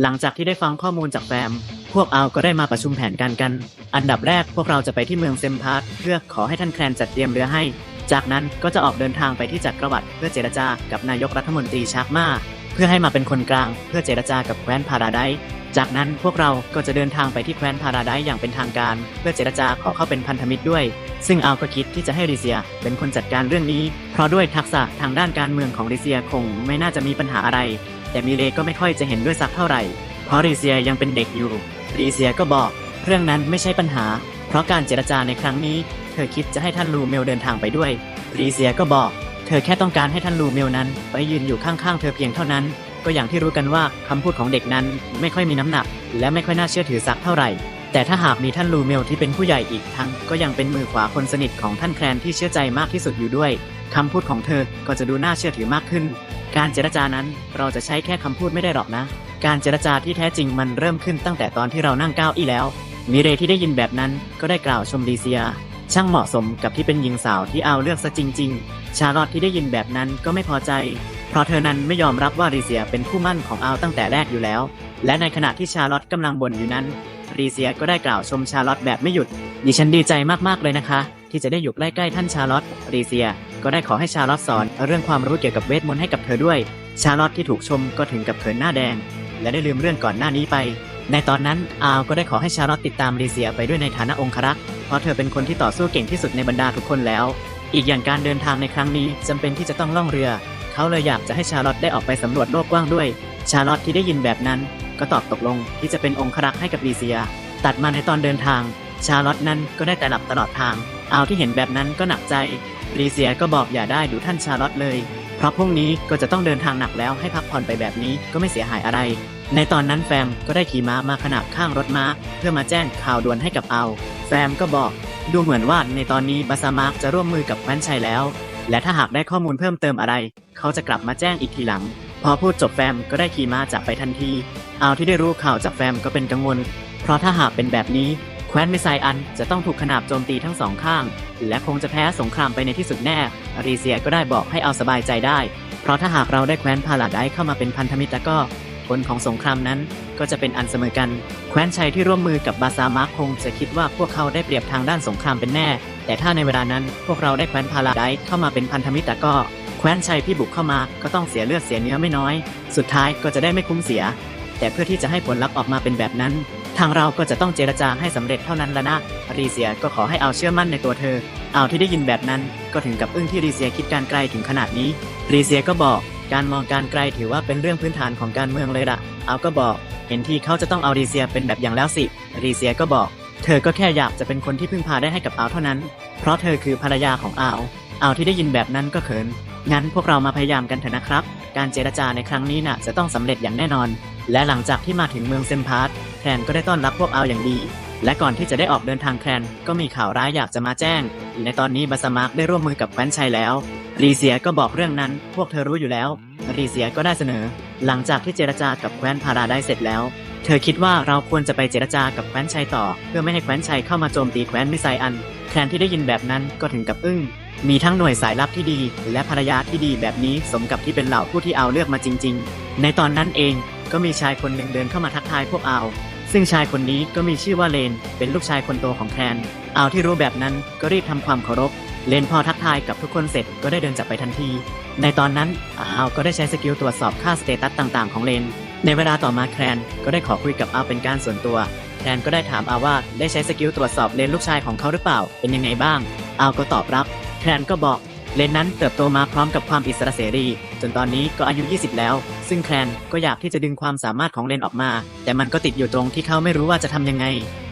หลังจากที่ได้ฟังข้อมูลจากแฟม พวกเอาก็ได้มาประชุมแผนการกัน อันดับแรกพวกเราจะไปที่เมืองเซมพาร์ทเพื่อขอให้ท่านแคลนจัดเตรียมเรือให้ จากนั้นก็จะออกเดินทางไปที่จักรวรรดิเพื่อเจรจากับนายกรัฐมนตรีชากมาเพื่อให้มาเป็นคนกลาง เพื่อเจรจากับแคว้นพาราไดจากนั้นพวกเราก็จะเดินทางไปที่แคว้นพาราไดอย่างเป็นทางการ เพื่อเจรจาขอเข้าเป็นพันธมิตรด้วย ซึ่งเอาก็คิดที่จะให้ริเซียเป็นคนจัดการเรื่องนี้ เพราะด้วยทักษะทางด้านการเมืองของริเซียคงไม่น่าจะมีปัญหาอะไร แต่มิเลก็ไม่ค่อยจะเห็นด้วยสักเท่าไหร่ เพราะริเซียยังเป็นเด็กอยู่ริเซียก็บอก เรื่องนั้นไม่ใช่ปัญหา เพราะการเจรจาในครั้งนี้ เธอคิดจะให้ท่านลูเมลเดินทางไปด้วยริเซียก็บอก เธอแค่ต้องการให้ท่านลูเมลนั้น ไปยืนอยู่ข้างๆเธอเพียงเท่านั้น ก็อย่างที่รู้กันว่าคำพูดของเด็กนั้นไม่ค่อยมีน้ำหนัก และไม่ค่อยน่าเชื่อถือสักเท่าไหร่แต่ถ้าหากมีท่านลูเมลที่เป็นผู้ใหญ่อีกทั้งก็ยังเป็นมือขวาคนสนิทของท่านแคลนที่เชื่อใจมากที่สุดอยู่ด้วย คำพูดของเธอก็จะดูน่าเชื่อถือมากขึ้น การเจรจานั้นเราจะใช้แค่คำพูดไม่ได้หรอกนะ การเจรจาที่แท้จริงมันเริ่มขึ้นตั้งแต่ตอนที่เรานั่งก้าวอี้แล้ว มิเรที่ได้ยินแบบนั้นก็ได้กล่าวชมลีเซีย ช่างเหมาะสมกับที่เป็นหญิงสาวที่เอาเลือกซะจริง ๆ ชาลอตที่ได้ยินแบบนั้นก็ไม่พอใจ เพราะเธอนั้นไม่ยอมรับว่ารีเซียเป็นคู่มั่นของเอาตั้งแต่แรกอยู่แล้ว และในขณะที่ชาลอตกำลังบ่นอยู่นั้นรีเซียก็ได้กล่าวชมชาลอตแบบไม่หยุด ดิฉันดีใจมากๆเลยนะคะ ที่จะได้อยู่ใกล้ๆท่านชาลอตรีเซีย ก็ได้ขอให้ชาลอตสอนเรื่องความรู้เกี่ยวกับเวทมนต์ให้กับเธอด้วย ชาลอตที่ถูกชมก็ถึงกับเขินหน้าแดง และได้ลืมเรื่องก่อนหน้านี้ไป ในตอนนั้นอาวก็ได้ขอให้ชาลอตติดตามรีเซียไปด้วยในฐานะองครักษ์เพราะเธอเป็นคนที่ต่อสู้เก่งที่สุดในบรรดาทุกคนแล้ว อีกอย่างการเดินทางในครั้งนี้จำเป็นที่จะต้องล่องเรือ เขาเลยอยากจะให้ชาลอตได้ออกไปสำรวจโลกกว้างด้วย ชาลอตที่ได้ยินแบบนั้น ก็ตอบตกลงที่จะเป็นองครักษ์ให้กับรีเซีย ตัดมาในตอนเดินทาง ชาลอตนั้นก็ได้แต่หลับตลอดทางอาวที่เห็นแบบนั้นก็หนักใจ รีเซียก็บอกอย่าได้ดูท่านชาลอตเลย เพราะพรุ่งนี้ก็จะต้องเดินทางหนักแล้วให้พักผ่อนไปแบบนี้ก็ไม่เสียหายอะไร ในตอนนั้นแฟมก็ได้ขี่ม้ามาขนาบข้างรถม้า เพื่อมาแจ้งข่าวด่วนให้กับเอาแฟมก็บอก ดูเหมือนว่าในตอนนี้บาซามาร์กจะร่วมมือกับแคว้นชัยแล้ว และถ้าหากได้ข้อมูลเพิ่มเติมอะไร เขาจะกลับมาแจ้งอีกทีหลัง พอพูดจบแฟมก็ได้ขี่ม้าจากไปทันทีเอาที่ได้รู้ข่าวจากแฟมก็เป็นกังวล เพราะถ้าหากเป็นแบบนี้ แคว้นมิไซอันจะต้องถูกขนาบโจมตีทั้งสองข้าง และคงจะแพ้สงครามไปในที่สุดแน่รีเซียก็ได้บอกให้เอาสบายใจได้ เพราะถ้าหากเราได้แคว้นพาลาไดเข้ามาเป็นพันธมิตรแล้วก็ผลของสงครามนั้นก็จะเป็นอันเสมอกัน แคว้นชัยที่ร่วมมือกับบาซามาร์คคงจะคิดว่าพวกเขาได้เปรียบทางด้านสงครามเป็นแน่ แต่ถ้าในเวลานั้นพวกเราได้แคว้นพาลาไดเข้ามาเป็นพันธมิตรแล้วก็แคว้นชัยที่บุกเข้ามาก็ต้องเสียเลือดเสียเนื้อไม่น้อย สุดท้ายก็จะได้ไม่คุ้มเสีย แต่เพื่อที่จะให้ผลลัพธ์ออกมาเป็นแบบนั้น ทางเราก็จะต้องเจรจาให้สำเร็จเท่านั้นละนะรีเซียก็ขอให้เอาเชื่อมั่นในตัวเธอ เอาที่ได้ยินแบบนั้น ก็ถึงกับอึ้งที่รีเซียคิดการไกลถึงขนาดนี้ รีเซียก็บอกการมองการไกลถือว่าเป็นเรื่องพื้นฐานของการเมืองเลยล่ะ เอาก็บอก เห็นที่เขาจะต้องเอารีเซียเป็นแบบอย่างแล้วสิ รีเซียก็บอก เธอก็แค่อยากจะเป็นคนที่พึ่งพาได้ให้กับอาวเท่านั้น เพราะเธอคือภรรยาของอาวอาวที่ได้ยินแบบนั้นก็เขิน งั้นพวกเรามาพยายามกันเถอะนะครับ การเจรจาในครั้งนี้น่ะจะต้องสำเร็จอย่างแน่นอน และหลังจากที่มาถึงเมืองเซมพาร์ตแคลนก็ได้ต้อนรับพวกเอาอย่างดี และก่อนที่จะได้ออกเดินทางแคลนก็มีข่าวร้ายอยากจะมาแจ้ง ในตอนนี้บาสมาร์กได้ร่วมมือกับแคว้นชัยแล้วรีเซียก็บอกเรื่องนั้น พวกเธอรู้อยู่แล้ว รีเซียก็ได้เสนอ หลังจากที่เจรจากับแคว้นพาราได้เสร็จแล้ว เธอคิดว่าเราควรจะไปเจรจากับแคว้นชัยต่อ เพื่อไม่ให้แคว้นชัยเข้ามาโจมตีแคว้นมิไซอัน แคลนที่ได้ยินแบบนั้นก็ถึงกับอึ้ง มีทั้งหน่วยสายลับที่ดี และภรรยาที่ดีแบบนี้สมกับที่เป็นเหล่าผู้ที่เอาเลือกมาจริง ๆ ในตอนนั้นเอง ก็มีชายคนหนึ่งเดินเข้ามาทักทายพวกเอาซึ่งชายคนนี้ก็มีชื่อว่าเลน เป็นลูกชายคนโตของแคนเอาที่รู้แบบนั้นก็รีบทำความเคารพ เลนพอทักทายกับทุกคนเสร็จก็ได้เดินจากไปทันที ในตอนนั้นอาวก็ได้ใช้สกิลตรวจสอบค่าสเตตัสต่างๆ ของเลน ในเวลาต่อมาแคนก็ได้ขอคุยกับอาวเป็นการส่วนตัว แคนก็ได้ถามอาวว่าได้ใช้สกิลตรวจสอบเลนลูกชายของเขาหรือเปล่า เป็นยังไงบ้างอาวก็ตอบรับ แคนก็บอก เลนนั้นเติบโตมาพร้อมกับความอิสระเสรี จนตอนนี้ก็อายุ 20 แล้ว ซึ่งแคลนก็อยากที่จะดึงความสามารถของเลนออกมา แต่มันก็ติดอยู่ตรงที่เขาไม่รู้ว่าจะทำยังไง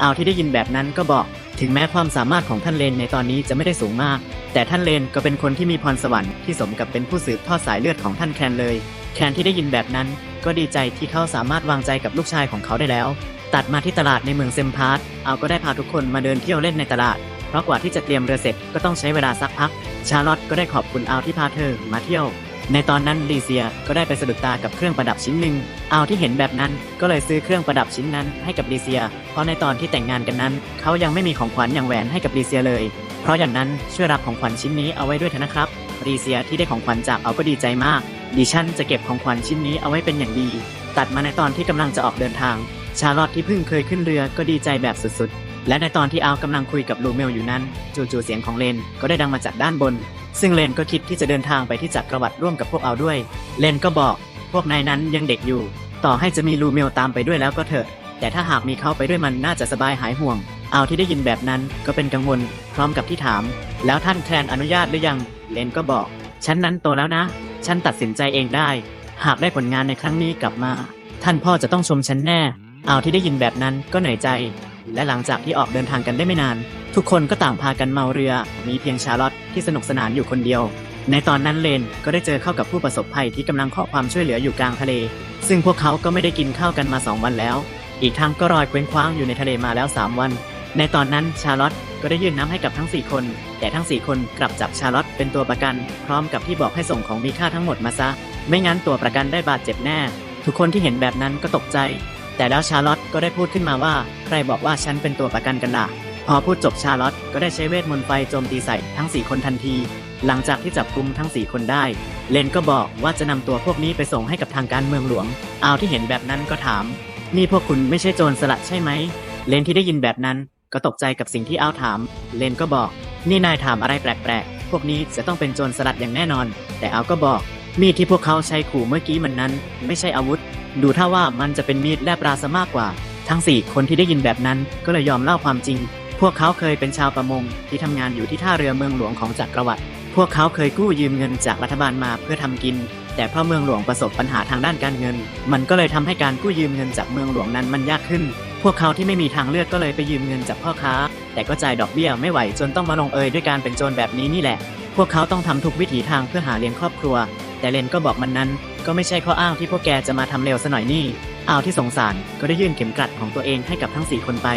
เอาที่ได้ยินแบบนั้นก็บอก ถึงแม้ความสามารถของท่านเลนในตอนนี้จะไม่ได้สูงมาก แต่ท่านเลนก็เป็นคนที่มีพรสวรรค์ที่สมกับเป็นผู้สืบทอดสายเลือดของท่านแคลนเลย แคลนที่ได้ยินแบบนั้น ก็ดีใจที่เขาสามารถวางใจกับลูกชายของเขาได้แล้ว ตัดมาที่ตลาดในเมืองเซมพาร์ตเอาก็ได้พาทุกคนมาเดินเที่ยวเล่นในตลาด เพราะกว่าที่จะเตรียมเรือเสร็จก็ต้องใช้เวลาสักพัก ชาร์ลอตก็ได้ขอบคุณอาที่พาเธอมาเที่ยว ในตอนนั้นลีเซียก็ได้ไปสะดุดตากับเครื่องประดับชิ้นหนึ่งเอาที่เห็นแบบนั้นก็เลยซื้อเครื่องประดับชิ้นนั้นให้กับลีเซีย เพราะในตอนที่แต่งงานกันนั้น เขายังไม่มีของขวัญอย่างแหวนให้กับลีเซียเลย เพราะอย่างนั้นช่วยรับของขวัญชิ้นนี้เอาไว้ด้วยเถอะนะครับลีเซียที่ได้ของขวัญจากเอาก็ดีใจมาก ดิฉันจะเก็บของขวัญชิ้นนี้เอาไว้เป็นอย่างดี ตัดมาในตอนที่กำลังจะออกเดินทาง ชาร์ลอตที่เพิ่งเคยขึ้นเรือก็ดีใจแบบสุดๆ และในตอนที่อาวกำลังคุยกับลูเมลอยู่นั้น จู่ๆเสียงของเลนก็ได้ดังมาจากด้านบน ซึ่งเลนก็คิดที่จะเดินทางไปที่จักรวรรดิร่วมกับพวกเอาด้วย เลนก็บอกพวกนายนั้นยังเด็กอยู่ ต่อให้จะมีลูเมลตามไปด้วยแล้วก็เถอะ แต่ถ้าหากมีเขาไปด้วยมันน่าจะสบายหายห่วง เอาที่ได้ยินแบบนั้นก็เป็นกังวล พร้อมกับที่ถาม แล้วท่านแคลนอนุญาตหรือยัง เลนก็บอก ฉันนั้นโตแล้วนะ ฉันตัดสินใจเองได้ หากได้ผลงานในครั้งนี้กลับมา ท่านพ่อจะต้องชมฉันแน่ เอาที่ได้ยินแบบนั้นก็เหนื่อยใจ และหลังจากที่ออกเดินทางกันได้ไม่นาน ทุกคนก็ต่างพากันเมาเรือ มีเพียงชาร์ลอตที่สนุกสนานอยู่คนเดียว ในตอนนั้นเลนก็ได้เจอเข้ากับผู้ประสบภัยที่กำลังขอความช่วยเหลืออยู่กลางทะเล ซึ่งพวกเขาก็ไม่ได้กินข้าวกันมาสองวันแล้ว อีกทั้งก็รอยเคว้งคว้างอยู่ในทะเลมาแล้ว 3 วัน ในตอนนั้นชาร์ลอตก็ได้ยื่นน้ำให้กับทั้ง 4 คน แต่ทั้ง 4 คนกลับจับชาร์ลอตเป็นตัวประกัน พร้อมกับที่บอกให้ส่งของมีค่าทั้งหมดมาซะ ไม่งั้นตัวประกันได้บาดเจ็บแน่ ทุกคนที่เห็นแบบนั้นก็ตกใจ แต่แล้วชาร์ลอตก็ได้พูดขึ้นมาว่า ใครบอกว่าฉันเป็นตัวประกันกันล่ะ พอพูดจบชาร์ลอตก็ได้ใช้เวทมนต์ไฟโจมตีใส่ทั้ง 4 คนทันที หลังจากที่จับกลุ่มทั้ง 4 คนได้ เลนก็บอกว่าจะนำตัวพวกนี้ไปส่งให้กับทางการเมืองหลวง เอาที่เห็นแบบนั้นก็ถาม นี่พวกคุณไม่ใช่โจรสลัดใช่ไหม เลนที่ได้ยินแบบนั้นก็ตกใจกับสิ่งที่อ้าวถาม เลนก็บอก นี่นายถามอะไรแปลกๆ พวกนี้จะต้องเป็นโจรสลัดอย่างแน่นอน แต่อ้าวก็บอก มีดที่พวกเขาใช้ขู่เมื่อกี้มันนั้น ไม่ใช่อาวุธ ดูท่าว่ามันจะเป็นมีดแลบราซะมากกว่า ทั้งสี่คนที่ได้ยินแบบนั้นก็เลยยอมเล่าความจริง พวกเขาเคยเป็นชาวประมงที่ทำงานอยู่ที่ท่าเรือเมืองหลวงของจักรวรรดิพวกเขาเคยกู้ยืมเงินจากรัฐบาลมาเพื่อทำกิน แต่เพราะเมืองหลวงประสบปัญหาทางด้านการเงิน มันก็เลยทำให้การกู้ยืมเงินจากเมืองหลวงนั้นมันยากขึ้น พวกเขาที่ไม่มีทางเลือกก็เลยไปยืมเงินจากพ่อค้า แต่ก็จ่ายดอกเบี้ยไม่ไหวจนต้องมาลงเอยด้วยการเป็นโจรแบบนี้นี่แหละ พวกเขาต้องทำทุกวิถีทางเพื่อหาเลี้ยงครอบครัว แต่เลนก็บอกมันนั้น ก็ไม่ใช่ข้ออ้างที่พวกแกจะมาทำเร็วซะหน่อยนี่เอาที่สงสารก็ได้ยื่นเข็มกลัดของตัวเองให้กับทั้ง4คนไป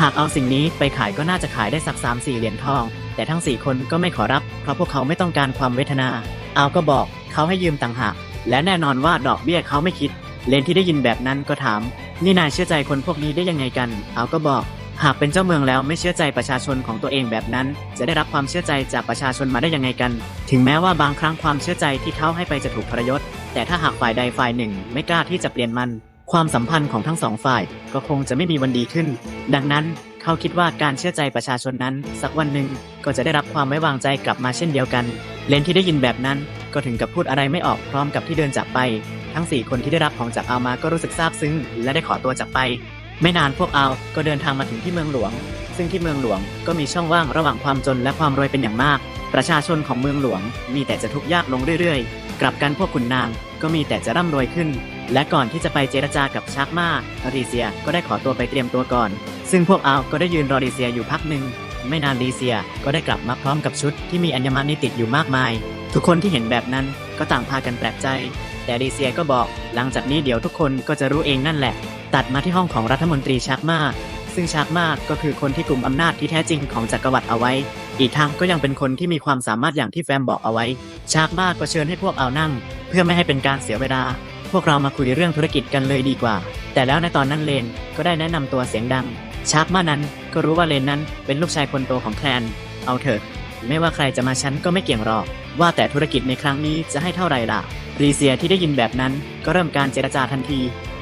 หากเอาสิ่งนี้ไปขายก็น่าจะขายได้สัก3 4เหรียญทอง แต่ทั้ง4คนก็ไม่ขอรับ เพราะพวกเขาไม่ต้องการความเวทนาเอาก็บอกเขาให้ยืมต่างหาก และแน่นอนว่าดอกเบี้ยเขาไม่คิด เลนที่ได้ยินแบบนั้นก็ถาม นี่นายเชื่อใจคนพวกนี้ได้ยังไงกันเอาก็บอก หากเป็นเจ้าเมืองแล้วไม่เชื่อใจประชาชนของตัวเองแบบนั้น จะได้รับความเชื่อใจจากประชาชนมาได้ยังไงกัน ถึงแม้ว่าบางครั้งความเชื่อใจที่เขาให้ไปจะถูกทรยศ แต่ถ้าหากฝ่ายใดฝ่ายหนึ่งไม่กล้าที่จะเปลี่ยนมัน ความสัมพันธ์ของทั้งสองฝ่ายก็คงจะไม่มีวันดีขึ้น ดังนั้นเขาคิดว่าการเชื่อใจประชาชนนั้น สักวันหนึ่งก็จะได้รับความไว้วางใจกลับมาเช่นเดียวกัน เลนที่ได้ยินแบบนั้นก็ถึงกับพูดอะไรไม่ออกพร้อมกับที่เดินจากไป ทั้ง 4 คนที่ได้รับของจากอามาก็รู้สึกซาบซึ้ง และได้ขอตัวจากไป ไม่นานพวกเอาก็เดินทางมาถึงที่เมืองหลวง ซึ่งที่เมืองหลวงก็มีช่องว่างระหว่างความจนและความรวยเป็นอย่างมาก ประชาชนของเมืองหลวงมีแต่จะทุกข์ยากลงเรื่อยๆ กลับกันพวกขุนนางก็มีแต่จะร่ำรวยขึ้น และก่อนที่จะไปเจรจากับชักมาอรีเซียก็ได้ขอตัวไปเตรียมตัวก่อน ซึ่งพวกอาก็ได้ยืนรอรีเซียอยู่พักหนึ่งไม่นานรีเซียก็ได้กลับมาพร้อมกับชุดที่มีอัญมณีติดอยู่มากมาย ทุกคนที่เห็นแบบนั้นก็ต่างพากันแปลกใจ แต่รีเซียก็บอกหลังจากนี้เดี๋ยวทุกคนก็จะรู้เองนั่นแหละ ตัดมาที่ห้องของรัฐมนตรีชักมาซึ่งชักมาก็คือคนที่กลุ่มอำนาจที่แท้จริงของจักรวรรดิเอาไว้ อีกทั้งก็ยังเป็นคนที่มีความสามารถอย่างที่แฟมบอกเอาไว้ ชักมาก็เชิญให้พวกเอานั่ง เพื่อไม่ให้เป็นการเสียเวลา พวกเรามาคุยเรื่องธุรกิจกันเลยดีกว่า แต่แล้วในตอนนั้นเลนก็ได้แนะนำตัวเสียงดังชักมานั้นก็รู้ว่าเลนนั้นเป็นลูกชายคนโตของแคลน เอาเถอะ ไม่ว่าใครจะมาชั้นก็ไม่เกี่ยงหรอก ว่าแต่ธุรกิจในครั้งนี้จะให้เท่าไหร่ล่ะรีเซียที่ได้ยินแบบนั้นก็เริ่มการเจรจาทันที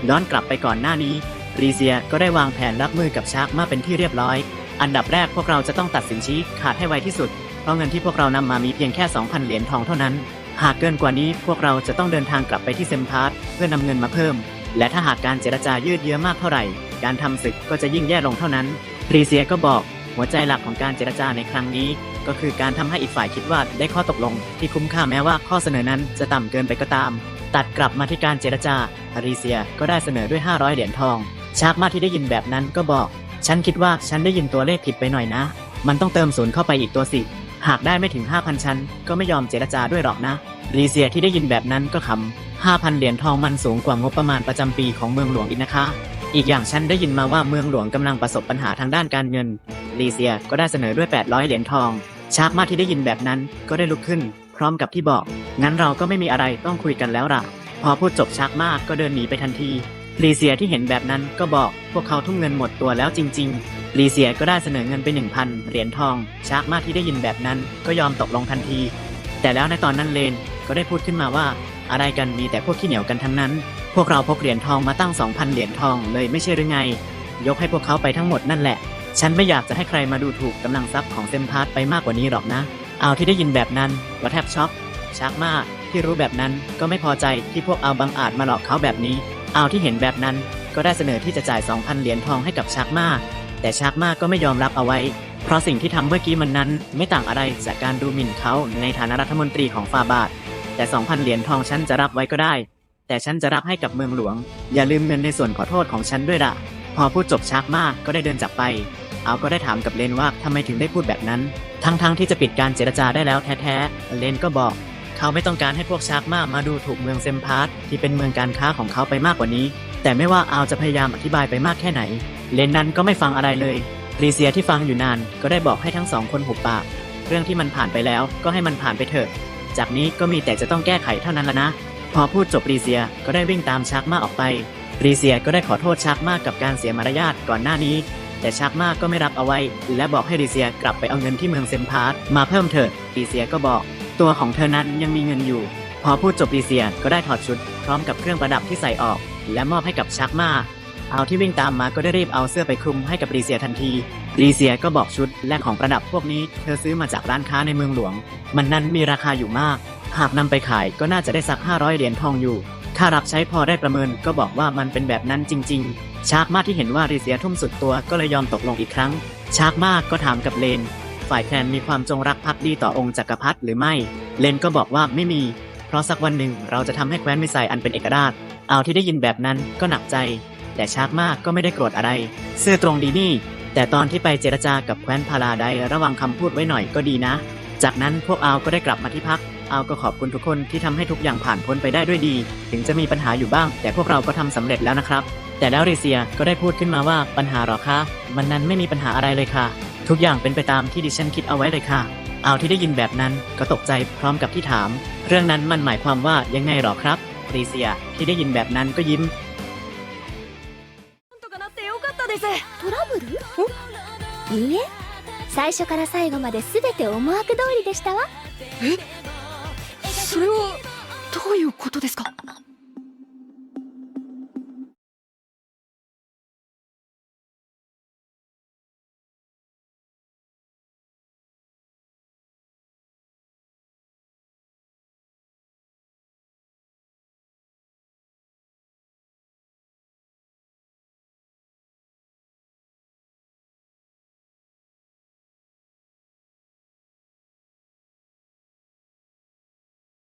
ย้อนกลับไปก่อนหน้านี้รีเซียก็ได้วางแผนรับมือกับชักมาเป็นที่เรียบร้อย อันดับแรกพวกเราจะต้องตัดสินชี้ขาดให้ไวที่สุด เพราะเงินที่พวกเรานำมามีเพียงแค่ 2,000 เหรียญทองเท่านั้น หากเกินกว่านี้พวกเราจะต้องเดินทางกลับไปที่เซมพาร์ตเพื่อนำเงินมาเพิ่ม และถ้าหากการเจรจายืดเยื้อมากเท่าไหร่ การทำศึกก็จะยิ่งแย่ลงเท่านั้นรีเซียก็บอกหัวใจหลักของการเจรจาในครั้งนี้ ก็คือการทำให้อีกฝ่ายคิดว่าได้ข้อตกลง ที่คุ้มค่าแม้ว่าข้อเสนอนั้นจะต่ำเกินไปก็ตาม ตัดกลับมาที่การเจรจาอาริเซียก็ได้เสนอด้วย 500 เหรียญทอง ชากมาที่ได้ยินแบบนั้นก็บอก ฉันคิดว่าฉันได้ยินตัวเลขผิดไปหน่อยนะ มันต้องเติมศูนย์เข้าไปอีกตัวสิ หากได้ไม่ถึง 5,000ชั้นก็ไม่ยอมเจรจาด้วยหรอกนะ รีเซียที่ได้ยินแบบนั้นก็ขำ5,000 เหรียญทองมันสูงกว่างบประมาณประจำปีของเมืองหลวงอีกนะคะ อีกอย่างฉันได้ยินมาว่าเมืองหลวงกำลังประสบปัญหาทางด้านการเงิน รีเซียก็ได้เสนอด้วย 800 เหรียญทอง ชากมาที่ได้ยินแบบนั้นก็ได้ลุกขึ้น พร้อมกับที่บอก งั้นเราก็ไม่มีอะไรต้องคุยกันแล้วล่ะ พอพูดจบชักมากก็เดินหนีไปทันที รีเซียที่เห็นแบบนั้นก็บอกพวกเขาทุ่มเงินหมดตัวแล้วจริงๆรีเซียก็ได้เสนอเงินไป 1,000 เหรียญทองชักมากที่ได้ยินแบบนั้นก็ยอมตกลงทันที แต่แล้วในตอนนั้นเลนก็ได้พูดขึ้นมาว่า อะไรกันมีแต่พวกขี้เหนียวกันทั้งนั้น พวกเราพกเหรียญทองมาตั้ง 2,000 เหรียญทองเลยไม่ใช่หรือไง ยกให้พวกเขาไปทั้งหมดนั่นแหละ ฉันไม่อยากจะให้ใครมาดูถูกกำลังทรัพย์ของเซมพาร์ตไปมากกว่านี้หรอกนะ เอาที่ได้ยินแบบนั้นก็แทบช็อกชักมากที่รู้แบบนั้นก็ไม่พอใจที่พวกเอาบังอาจมาหลอกเขาแบบนี้ เอาที่เห็นแบบนั้นก็ได้เสนอที่จะจ่าย 2,000 เหรียญทองให้กับชักมาแต่ชักมาก็ไม่ยอมรับเอาไว้ เพราะสิ่งที่ทำเมื่อกี้มันนั้น ไม่ต่างอะไรจากการดูหมิ่นเขาในฐานะรัฐมนตรีของฟาบาท แต่ 2,000 เหรียญทองฉันจะรับไว้ก็ได้ แต่ฉันจะรับให้กับเมืองหลวง อย่าลืมเงินในส่วนขอโทษของฉันด้วยล่ะ พอพูดจบชักมากก็ได้เดินจากไป เอาก็ได้ถามกับเลนว่าทำไมถึงได้พูดแบบนั้น ทั้งๆที่จะปิดการเจรจาได้แล้วแท้ๆเลนก็บอก เขาไม่ต้องการให้พวกชักมากมาดูถูกเมืองเซมพาร์ตที่เป็นเมืองการค้าของเขาไปมากกว่านี้ แต่ไม่ว่าอาจะพยายามอธิบายไปมากแค่ไหน เลนนั้นก็ไม่ฟังอะไรเลยรีเซียที่ฟังอยู่นานก็ได้บอกให้ทั้งสองคนหุบปาก เรื่องที่มันผ่านไปแล้วก็ให้มันผ่านไปเถอะ จากนี้ก็มีแต่จะต้องแก้ไขเท่านั้นละนะ พอพูดจบรีเซียก็ได้วิ่งตามชักมาออกไปรีเซียก็ได้ขอโทษชักมากกับการเสียมารยาทก่อนหน้านี้ แต่ชักมากก็ไม่รับเอาไว้ และบอกให้รีเซียกลับไปเอาเงินที่เมืองเซมพาร์ตมาเพิ่มเถิดรีเซียก็บอก ตัวของเธอนั้นยังมีเงินอยู่ พอพูดจบรีเซียก็ได้ถอดชุด พร้อมกับเครื่องประดับที่ใส่ออก และมอบให้กับชักมาเอาที่วิ่งตามมาก็ได้รีบเอาเสื้อไปคลุมให้กับรีเซียทันทีรีเซียก็บอกชุดและของประดับพวกนี้เธอซื้อมาจากร้านค้าในเมืองหลวง มันนั้นมีราคาอยู่มาก หากนำไปขายก็น่าจะได้สัก 500 เหรียญทองอยู่ค่ารับใช้พอได้ประเมินก็บอกว่ามันเป็นแบบนั้นจริง ๆ ชากมาที่เห็นว่ารีเซียทุ่มสุดตัวก็เลยยอมตกลงอีกครั้ง ชากมากก็ถามกับเลน ฝ่ายแคลนมีความจงรักภักดีต่อองค์จักรพรรดิหรือไม่ เลนก็บอกว่าไม่มี เพราะสักวันหนึ่งเราจะทำให้แคว้นมิไซอันเป็นเอกราช เอาที่ได้ยินแบบนั้นก็หนักใจ แต่ชากมากก็ไม่ได้โกรธอะไร ซื่อตรงดีนี่ แต่ตอนที่ไปเจรจากับแคว้นพาราไดระวังคำพูดไว้หน่อยก็ดีนะ จากนั้นพวกเอาก็ได้กลับมาที่พักเอาก็ขอบคุณทุกคนที่ทำให้ทุกอย่างผ่านพ้นไปได้ด้วยดี ถึงจะมีปัญหาอยู่บ้าง แต่พวกเราก็ทำสำเร็จแล้วนะครับ แต่แล้วริเซียก็ได้พูดขึ้นมาว่าปัญหาหรอคะมันนั้นไม่มีปัญหาอะไรเลยค่ะ ทุกอย่างเป็นไปตามที่ดิฉันคิดเอาไว้เลยค่ะ เอาที่ได้ยินแบบนั้นก็ตกใจพร้อมกับที่ถาม เรื่องนั้นมันหมายความว่ายังไงหรอครับริเซียที่ได้ยินแบบนั้นก็ยิ้ม なんとかなってよかったですトラブルいいえ最初から最後まで全て思惑通りでしたわそれはどういうことですか